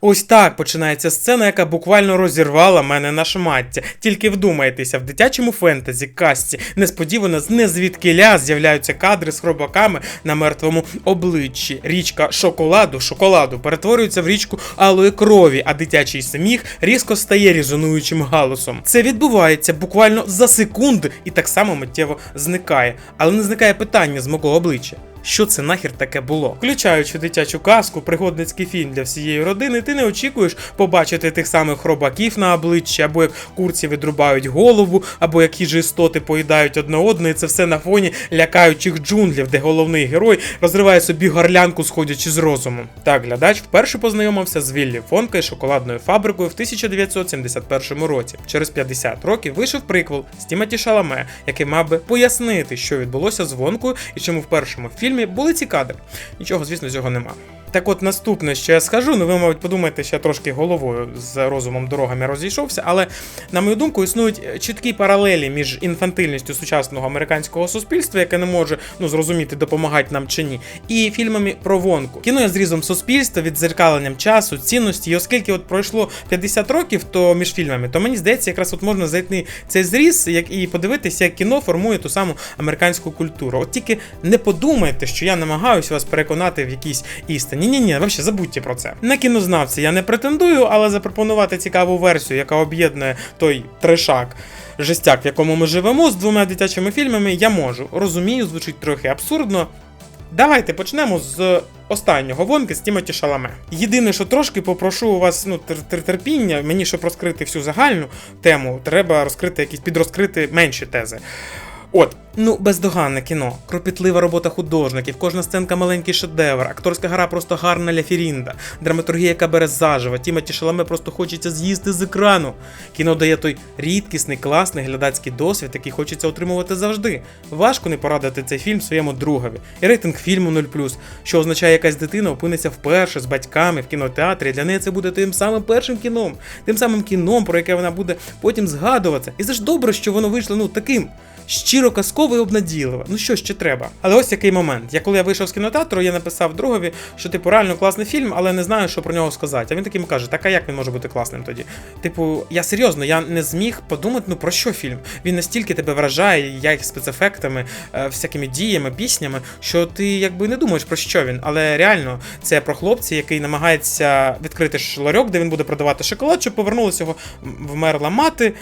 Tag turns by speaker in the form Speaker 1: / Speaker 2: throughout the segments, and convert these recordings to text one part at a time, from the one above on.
Speaker 1: Ось так починається сцена, яка буквально розірвала мене на шмаття. Тільки вдумайтеся, в дитячому фентезі касті несподівано з незвідкиля з'являються кадри з хробаками на мертвому обличчі. Річка шоколаду, шоколаду перетворюється в річку алої крові, а дитячий сміх різко стає різонуючим галусом. Це відбувається буквально за секунди і так само миттєво зникає. Але не зникає питання з мого обличчя. Що це нахер таке було? Включаючи дитячу казку, пригодницький фільм для всієї родини, ти не очікуєш побачити тих самих хробаків на обличчі, або як курці відрубають голову, або як хижі істоти поїдають одне одне, і це все на фоні лякаючих джунглів, де головний герой розриває собі горлянку, сходячи з розуму. Так, глядач вперше познайомився з Віллі Фонка і шоколадною фабрикою в 1971 році. Через 50 років вийшов приквел з Тімоті Шаламе, який мав би пояснити, що відбулося з Вонкою і чому в першому фільмі були ці кадри. Нічого, звісно, цього нема. Так от наступне, що я скажу, ну ви, мабуть, подумаєте, що я трошки головою з розумом дорогами розійшовся, але на мою думку, існують чіткі паралелі між інфантильністю сучасного американського суспільства, яке не може ну зрозуміти, допомагати нам чи ні, і фільмами про вонку. Кіно є зрізом суспільства, відзеркаленням часу, цінності. І оскільки от пройшло 50 років, то між фільмами, то мені здається, якраз от можна знайти цей зріз, як і подивитися, як кіно формує ту саму американську культуру. От тільки не подумайте, що я намагаюся вас переконати в якійсь істині. Ні, ні, ні, взагалі забудьте про це. На кінознавця я не претендую, але запропонувати цікаву версію, яка об'єднує той трешак. Жестяк, в якому ми живемо, з двома дитячими фільмами, я можу. Розумію, звучить трохи абсурдно. Давайте почнемо з останнього вонки з Тімоті Шаламе. Єдине, що трошки попрошу у вас ну, тер- тер- терпіння, мені, щоб розкрити всю загальну тему, треба розкрити якісь підрозкрити менші тези. От, ну, бездоганне кіно, кропітлива робота художників, кожна сценка маленький шедевр, акторська гра просто гарна ляфірінда, драматургія, яка бере заживо, Тімоті Шаламе просто хочеться з'їсти з екрану. Кіно дає той рідкісний, класний глядацький досвід, який хочеться отримувати завжди. Важко не порадити цей фільм своєму другові. І рейтинг фільму 0+, що означає, якась дитина опиниться вперше з батьками в кінотеатрі. Для неї це буде тим самим першим кіном, тим самим кіном, про яке вона буде потім згадувати. І це ж добре, що воно вийшло ну таким щиро казково і. Ну що ще треба? Але ось який момент. Я коли я вийшов з кінотеатру, я написав другові, що типу реально класний фільм, але не знаю, що про нього сказати. А він таким каже: так а як він може бути класним тоді? Типу, я серйозно, я не зміг подумати, ну про що фільм. Він настільки тебе вражає, як спецефектами, е, всякими діями, піснями, що ти якби не думаєш про що він. Але реально це про хлопця, який намагається відкрити шларьок, де він буде продавати шоколад, щоб повернулася його вмерла мати,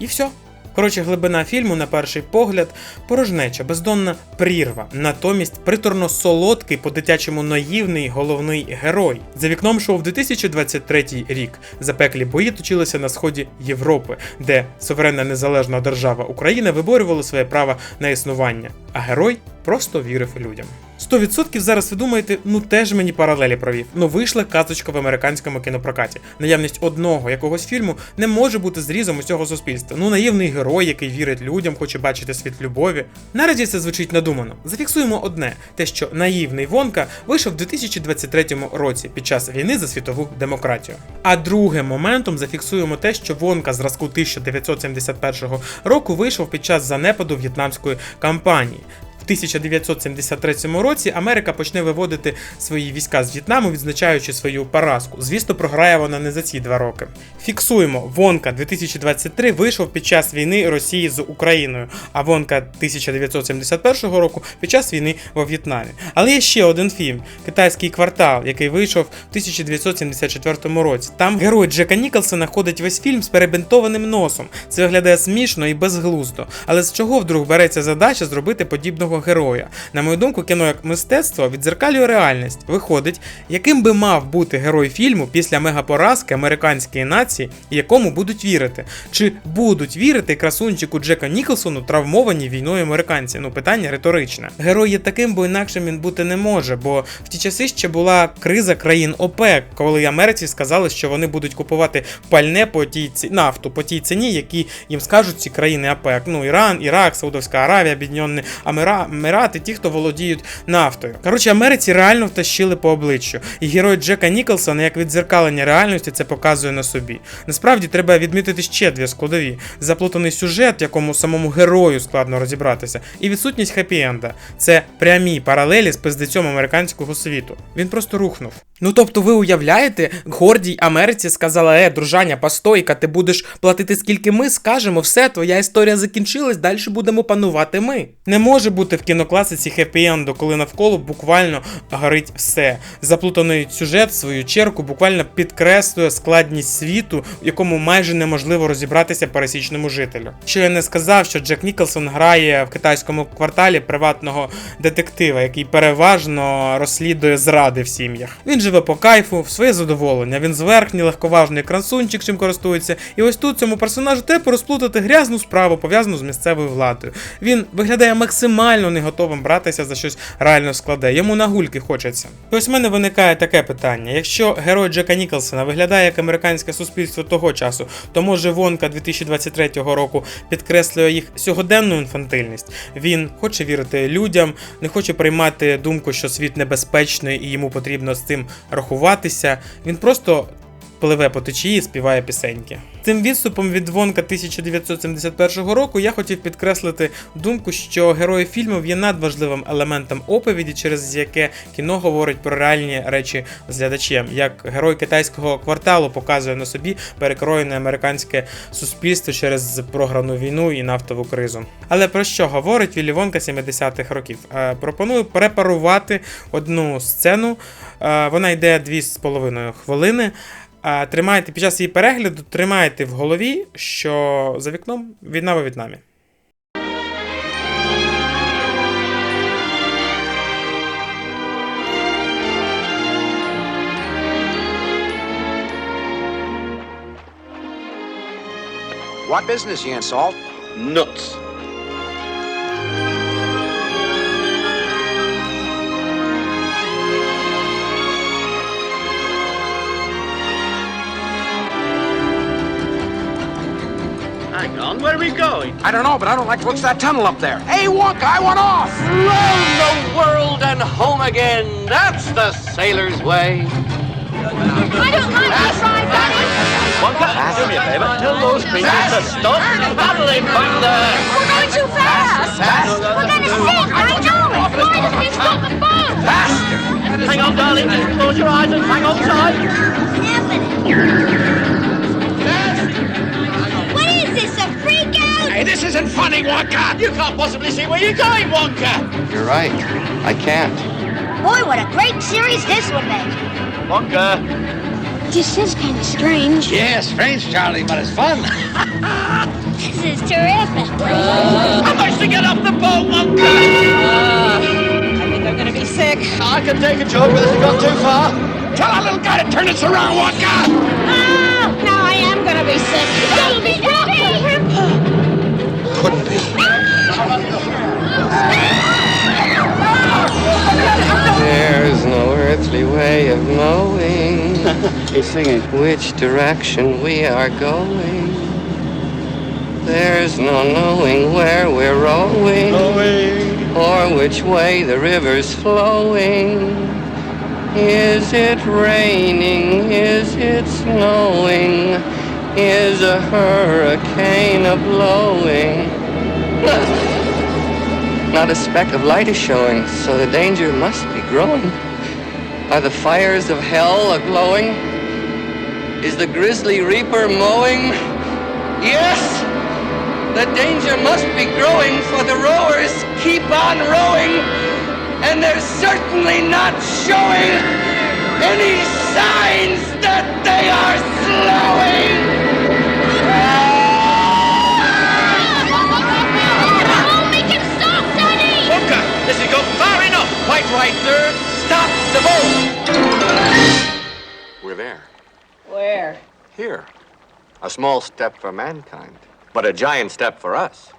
Speaker 1: і все. Коротше, глибина фільму, на перший погляд, порожнеча, бездонна прірва. Натомість приторно солодкий, по-дитячому наївний головний герой. За вікном шов 2023 рік. Запеклі бої точилися на сході Європи, де суверенна незалежна держава Україна виборювала своє право на існування, а герой просто вірив людям. 100% зараз ви думаєте, ну теж мені паралелі провів. Ну вийшла казочка в американському кінопрокаті. Наявність одного якогось фільму не може бути зрізом усього суспільства. Ну наївний герой, який вірить людям, хоче бачити світ любові. Наразі це звучить надумано. Зафіксуємо одне: те, що наївний Вонка вийшов в 2023 році під час війни за світову демократію. А другим моментом зафіксуємо те, що Вонка зразку 1971 року вийшов під час занепаду в'єтнамської кампанії. В 1973 році Америка почне виводити свої війська з В'єтнаму, відзначаючи свою поразку. Звісно, програє вона не за ці два роки. Фіксуємо, Вонка 2023 вийшов під час війни Росії з Україною, а Вонка 1971 року під час війни во В'єтнамі. Але є ще один фільм Китайський квартал, який вийшов в 1974 році. Там герой Джека Ніколсона ходить весь фільм з перебинтованим носом. Це виглядає смішно і безглуздо. Але з чого вдруг береться задача зробити подібного героя? На мою думку, кіно як мистецтво відзеркалює реальність. Виходить, яким би мав бути герой фільму після мегапоразки американської нації, якому будуть вірити? Чи будуть вірити красунчику Джека Ніколсону травмовані війною американці? Ну питання риторичне. Герой є таким, бо інакшим він бути не може. Бо в ті часи ще була криза країн ОПЕК, коли Америці сказали, що вони будуть купувати пальне по тій ці... нафту по тій ціні, які їм скажуть ці країни ОПЕК. Ну Іран, Ірак, Саудовська Аравія, Об'єднані Амира... конгломерати, ті, хто володіють нафтою. Коротше, Америці реально втащили по обличчю. І герой Джека Ніколсона, як віддзеркалення реальності, це показує на собі. Насправді треба відмітити ще дві складові: заплутаний сюжет, якому самому герою складно розібратися, і відсутність хеппі-енда. Це прямі паралелі з пиздецьом американського світу. Він просто рухнув. Ну тобто, ви уявляєте, гордій Америці сказала: е, дружаня, постойка, ти будеш платити скільки ми скажемо, все, твоя історія закінчилась, далі будемо панувати ми. Не може бути в кінокласиці хеппі-енду, коли навколо буквально горить все. Заплутаний сюжет, в свою чергу, буквально підкреслює складність світу, в якому майже неможливо розібратися пересічному жителю. Що я не сказав, що Джек Ніколсон грає в китайському кварталі приватного детектива, який переважно розслідує зради в сім'ях. Він живе по кайфу, в своє задоволення. Він зверхній, легковажний красунчик, чим користується. І ось тут цьому персонажу треба розплутати грязну справу, пов'язану з місцевою владою. Він виглядає максимально не готовим братися за щось реально складе. Йому на гульки хочеться. І ось в мене виникає таке питання: якщо герой Джека Ніколсона виглядає як американське суспільство того часу, то може Вонка 2023 року підкреслює їх сьогоденну інфантильність. Він хоче вірити людям, не хоче приймати думку, що світ небезпечний і йому потрібно з цим рахуватися. Він просто пливе по течії і співає пісеньки. Цим відступом від Вонка 1971 року я хотів підкреслити думку, що герої фільмів є надважливим елементом оповіді, через яке кіно говорить про реальні речі з глядачем. Як герой китайського кварталу показує на собі перекроєне американське суспільство через програну війну і нафтову кризу. Але про що говорить Віллі Вонка 70-х років? Е, Пропоную препарувати одну сцену. Е, Вона йде 2,5 хвилини. Тримайте під час її перегляду, тримайте в голові, що за вікном війна в В'єтнамі.
Speaker 2: What business you Salt?
Speaker 3: Nuts.
Speaker 2: I don't know, but I don't like the looks of that tunnel up there. Hey, Wonka, I want off!
Speaker 3: Round the world and home again. That's the sailor's way.
Speaker 4: I don't like this ride, Daddy.
Speaker 3: Wonka, do me a favor. Tell those creatures to stop battling back there.
Speaker 4: We're going too fast. fast. We're going to sink. I know it. Why doesn't he stop the boat?
Speaker 2: Faster!
Speaker 3: Hang on, darling. Close your eyes and hang on tight.
Speaker 4: What
Speaker 2: isn't funny, Wonka!
Speaker 3: You can't possibly see where you're going, Wonka.
Speaker 5: You're right. I can't.
Speaker 4: Boy, what a great series this would make.
Speaker 3: Wonka.
Speaker 4: This is kind of strange.
Speaker 2: Yeah, strange, Charlie, but it's fun.
Speaker 4: This is terrific.
Speaker 3: How much to get off the boat, Wonka?
Speaker 6: I think I'm gonna be sick.
Speaker 3: I can take a joke, but this has gone too far.
Speaker 2: Tell that little guy to turn this around, Wonka!
Speaker 6: Ah, now I am gonna be sick.
Speaker 4: That'll be
Speaker 3: He's singing.
Speaker 5: which direction we are going. There's no knowing where we're rowing or which way the river's flowing. Is it raining? Is it snowing? Is a hurricane a blowing? Not a speck of light is showing, so the danger must be growing. Are the fires of hell a glowing? Is the grizzly reaper mowing? Yes! The danger must be growing, for the rowers keep on rowing, and they're certainly not showing any signs that they are slowing!
Speaker 4: Oh, make him stop, Daddy.
Speaker 3: Wonka, this has gone far enough. Quite right, sir. Stop the boat.
Speaker 5: We're there.
Speaker 6: Where?
Speaker 5: Here. A small step for mankind, but a giant step for us.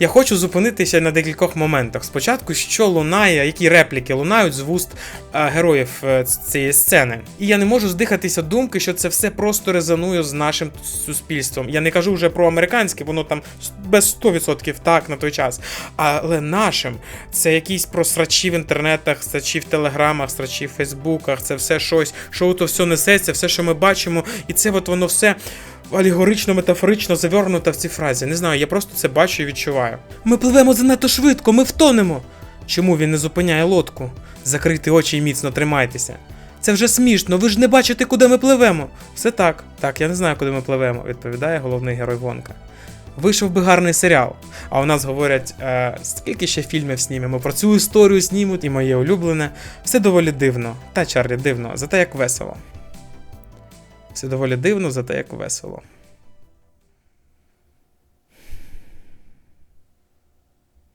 Speaker 1: Я хочу зупинитися на декількох моментах. Спочатку, що лунає, які репліки лунають з вуст е, героїв е, цієї сцени. І я не можу здихатися думки, що це все просто резонує з нашим суспільством. Я не кажу вже про американське, воно там без 100% так на той час. Але нашим це якісь про срачі в інтернетах, срачі в телеграмах, срачі в фейсбуках, це все щось, що то все несеться, все, що ми бачимо, і це от воно все. Алегорично, метафорично завернуто в ці фразі. Не знаю, я просто це бачу і відчуваю. Ми пливемо занадто швидко, ми втонемо. Чому він не зупиняє лодку? Закрити очі і міцно тримайтеся. Це вже смішно, ви ж не бачите, куди ми пливемо. Все так. Так, я не знаю, куди ми пливемо, відповідає головний герой Вонка. Вийшов би гарний серіал. А у нас говорять, е, скільки ще фільмів знімемо, про цю історію знімуть, і моє улюблене. Все доволі дивно. Та Чарлі дивно, зате як весело. Все доволі дивно, зате як весело.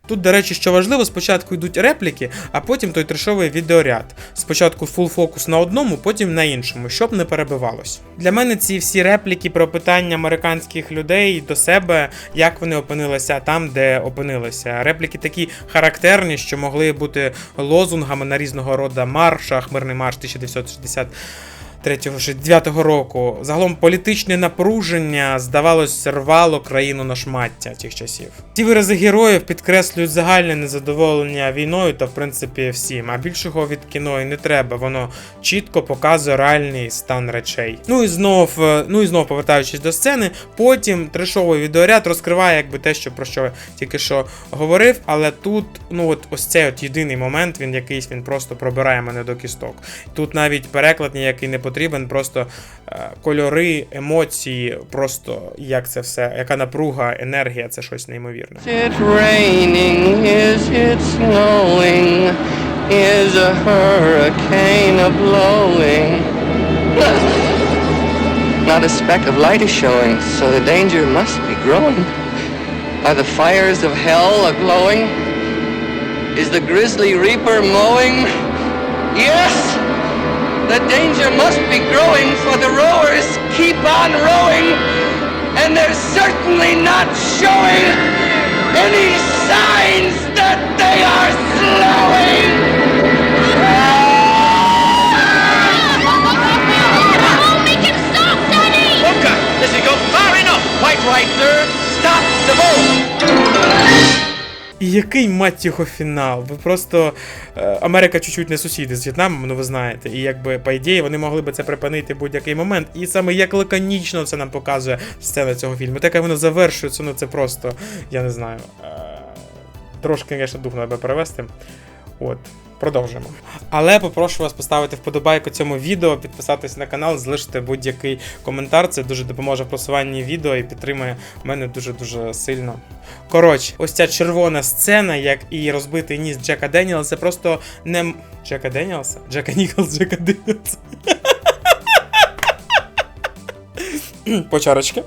Speaker 1: Тут, до речі, що важливо, спочатку йдуть репліки, а потім той трешовий відеоряд. Спочатку фул фокус на одному, потім на іншому, щоб не перебивалось. Для мене ці всі репліки про питання американських людей до себе, як вони опинилися там, де опинилися. Репліки такі характерні, що могли бути лозунгами на різного роду маршах, мирний марш 1960. 3-9 року. Загалом політичне напруження, здавалось, рвало країну на шмаття тих часів. Ці вирази героїв підкреслюють загальне незадоволення війною та в принципі всім. А більшого від кіно і не треба. Воно чітко показує реальний стан речей. Ну і знов, е, ну і знов повертаючись до сцени, потім трешовий відеоряд розкриває якби те, що про що тільки що говорив. Але тут, ну от ось цей от єдиний момент, він якийсь він просто пробирає мене до кісток. Тут навіть переклад ніякий не потрібен, просто е, кольори, емоції, просто як це все, яка напруга, енергія, це щось неймовірне.
Speaker 5: Is it raining? Is it snowing? Is a hurricane a blowing? Not a speck of light is showing, so the danger must be growing. Are the fires of hell a glowing? Is the grisly reaper mowing? Yes! The danger must be growing, for the rowers keep on rowing, and they're certainly not showing any signs that they are slowing!
Speaker 4: Oh, make him stop, Daddy!
Speaker 3: Wonka, this has gone far enough. Quite right, sir. Stop the boat.
Speaker 1: І який мать його фінал? Ви просто е, Америка чуть-чуть не сусіди з В'єтнамом, ну ви знаєте. І якби по ідеї вони могли би це припинити в будь-який момент. І саме як лаконічно це нам показує сцена цього фільму. Так як воно завершується, ну це просто, я не знаю. Е, трошки, звісно, дух треба перевести. От. Продовжимо. Але попрошу вас поставити вподобайку цьому відео, підписатись на канал, залишити будь-який коментар. Це дуже допоможе в просуванні відео і підтримує мене дуже-дуже сильно. Коротше, ось ця червона сцена, як і розбитий ніс Джека Деніелса, це просто не. Джека Деніелса? Джека Ніколс, Джека Деніелса. По чарочки.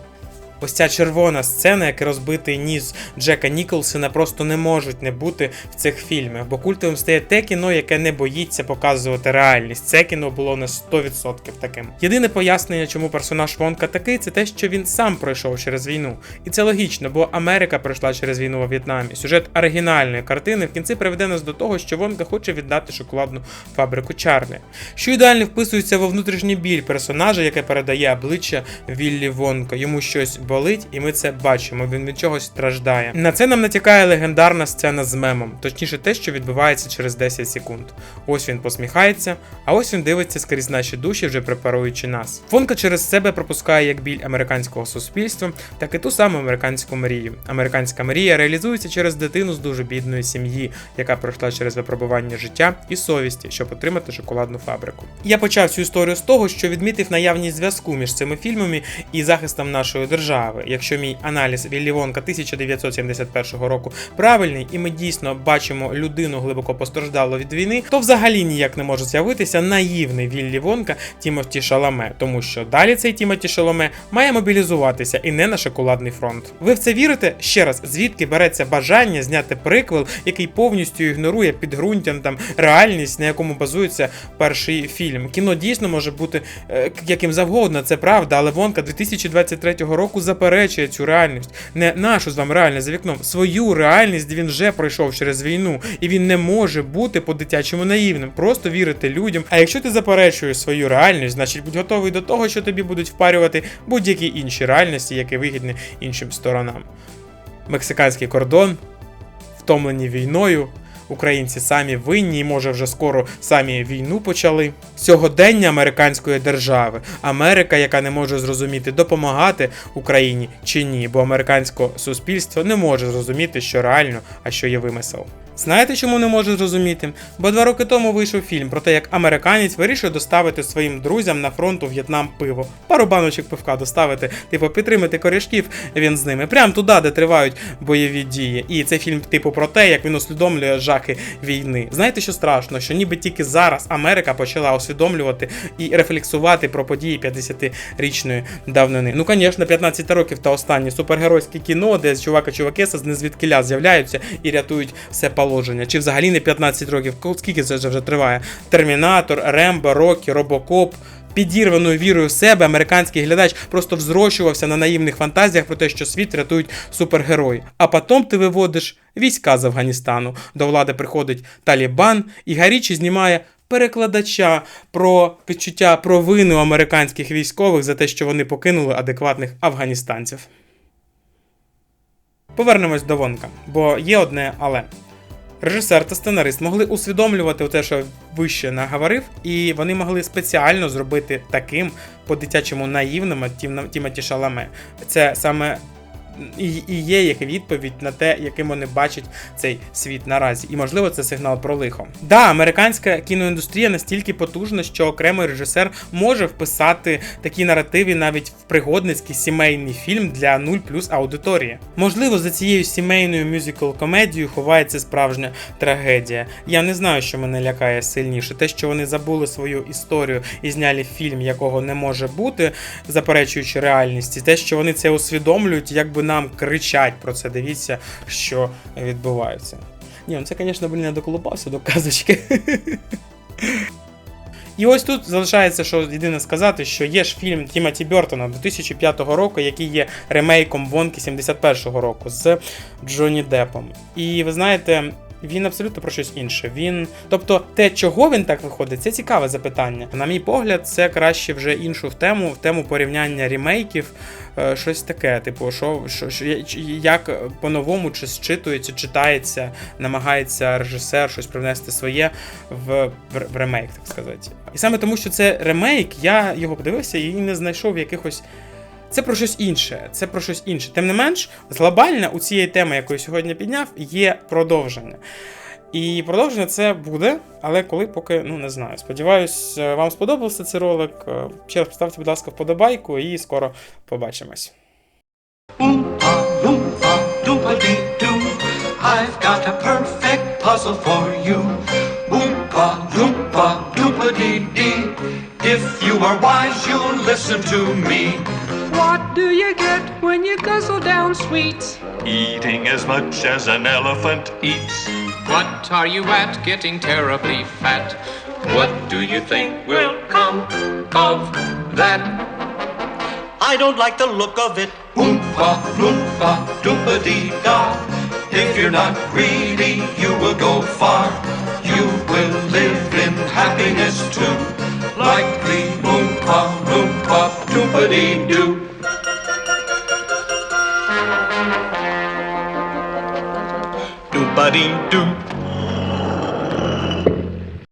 Speaker 1: Ось ця червона сцена, як розбитий ніс Джека Ніколсона, просто не можуть не бути в цих фільмах, бо культовим стає те кіно, яке не боїться показувати реальність. Це кіно було на 100% таким. Єдине пояснення, чому персонаж Вонка такий, це те, що він сам пройшов через війну. І це логічно, бо Америка пройшла через війну у В'єтнамі. Сюжет оригінальної картини в кінці приведе нас до того, що Вонка хоче віддати шоколадну фабрику Чарлі, що ідеально вписується во внутрішній біль персонажа, яке передає обличчя Віллі Вонка. Йому щось болить, і ми це бачимо. Він від чогось страждає. На це нам натякає легендарна сцена з мемом, точніше, те, що відбувається через 10 секунд. Ось він посміхається, а ось він дивиться скрізь наші душі, вже препаруючи нас. Вонка через себе пропускає як біль американського суспільства, так і ту саму американську мрію. Американська мрія реалізується через дитину з дуже бідної сім'ї, яка пройшла через випробування життя і совісті, щоб отримати шоколадну фабрику. Я почав цю історію з того, що відмітив наявність зв'язку між цими фільмами і захистом нашої держави. Якщо мій аналіз Віллі Вонка 1971 року правильний, і ми дійсно бачимо людину глибоко постраждалу від війни, то взагалі ніяк не може з'явитися наївний Віллі Вонка Тімоті Шаламе, тому що далі цей Тімоті Шаламе має мобілізуватися і не на шоколадний фронт. Ви в це вірите? Ще раз, звідки береться бажання зняти приквел, який повністю ігнорує підґрунтям там реальність, на якому базується перший фільм. Кіно дійсно може бути е, яким завгодно, це правда, але Вонка 2023 року заперечує цю реальність, не нашу з вами реальність за вікном, свою реальність він вже пройшов через війну, і він не може бути по-дитячому наївним, просто вірити людям. А якщо ти заперечуєш свою реальність, значить будь готовий до того, що тобі будуть впарювати будь-які інші реальності, які вигідні іншим сторонам. Мексиканський кордон, втомлені війною. Українці самі винні, і може вже скоро самі війну почали. Сьогодення американської держави, Америка, яка не може зрозуміти, допомагати Україні чи ні, бо американське суспільство не може зрозуміти, що реально, а що є вимисел. Знаєте, чому не може зрозуміти? Бо два роки тому вийшов фільм про те, як американець вирішує доставити своїм друзям на фронт у В'єтнам пиво. Пару баночок пивка доставити, типу підтримати корішків він з ними, прямо туди, де тривають бойові дії. І це фільм, типу, про те, як він усвідомлює жахи війни. Знаєте, що страшно? Що ніби тільки зараз Америка почала усвідомлювати і рефлексувати про події 50-річної давнини. Ну, звісно, 15 років та останнє супергеройське кіно, де чувака чувакеса з незвідкиля з'являються і рятують все положення. Чи взагалі не 15 років? Скільки це вже триває? Термінатор, Рембо, Рокі, Робокоп. Підірваною вірою в себе американський глядач просто взрощувався на наївних фантазіях про те, що світ рятують супергерої. А потім ти виводиш війська з Афганістану. До влади приходить Талібан і гаряче знімає перекладача про відчуття провини американських військових за те, що вони покинули адекватних афганістанців. Повернемось до Вонка, бо є одне але. Режисер та сценарист могли усвідомлювати те, що вище наговорив, і вони могли спеціально зробити таким по-дитячому наївним Тім- Тімоті Шаламе. Це саме і, і є їх відповідь на те, яким вони бачать цей світ наразі. І можливо, це сигнал про лихо. Да, американська кіноіндустрія настільки потужна, що окремий режисер може вписати такі наративи навіть в пригодницький сімейний фільм для 0 плюс аудиторії. Можливо, за цією сімейною мюзикл комедією ховається справжня трагедія. Я не знаю, що мене лякає сильніше. Те, що вони забули свою історію і зняли фільм, якого не може бути, заперечуючи реальність, і те, що вони це усвідомлюють, якби нам кричать про це. Дивіться, що відбувається. Ні, ну це, звісно, блін, я доколупався до казочки. І ось тут залишається, що єдине сказати, що є ж фільм Тімоті Бертона 2005 року, який є ремейком Вонки 71-го року з Джонні Деппом. І ви знаєте. Він абсолютно про щось інше. Він, тобто, те, чого він так виходить, це цікаве запитання. На мій погляд, це краще вже іншу в тему, в тему порівняння рімейків, е, щось таке. Типу, що, що, як по-новому чи зчитується, читається, намагається режисер щось привнести своє в, в, в ремейк, так сказати. І саме тому, що це ремейк, я його подивився і не знайшов якихось. Це про щось інше, це про щось інше. Тим не менш, глобально у цієї теми, яку я сьогодні підняв, є продовження. І продовження це буде, але коли поки ну не знаю. Сподіваюсь, е, вам сподобався цей ролик. Е, Ще раз поставте, будь ласка, вподобайку, і скоро побачимось.
Speaker 7: I've got a perfect puzzle for you. Oompa, loompa.
Speaker 8: What do you get when you guzzle down sweets?
Speaker 7: Eating as much as an elephant eats.
Speaker 3: What are you at getting terribly fat? What do you think will come of that?
Speaker 7: I don't like the look of it. Oompa, loompa, doompa dee da. If you're not greedy, you will go far. You will live in happiness too. Like the Oompa, loompa, doompa dee doo. Buddy, do.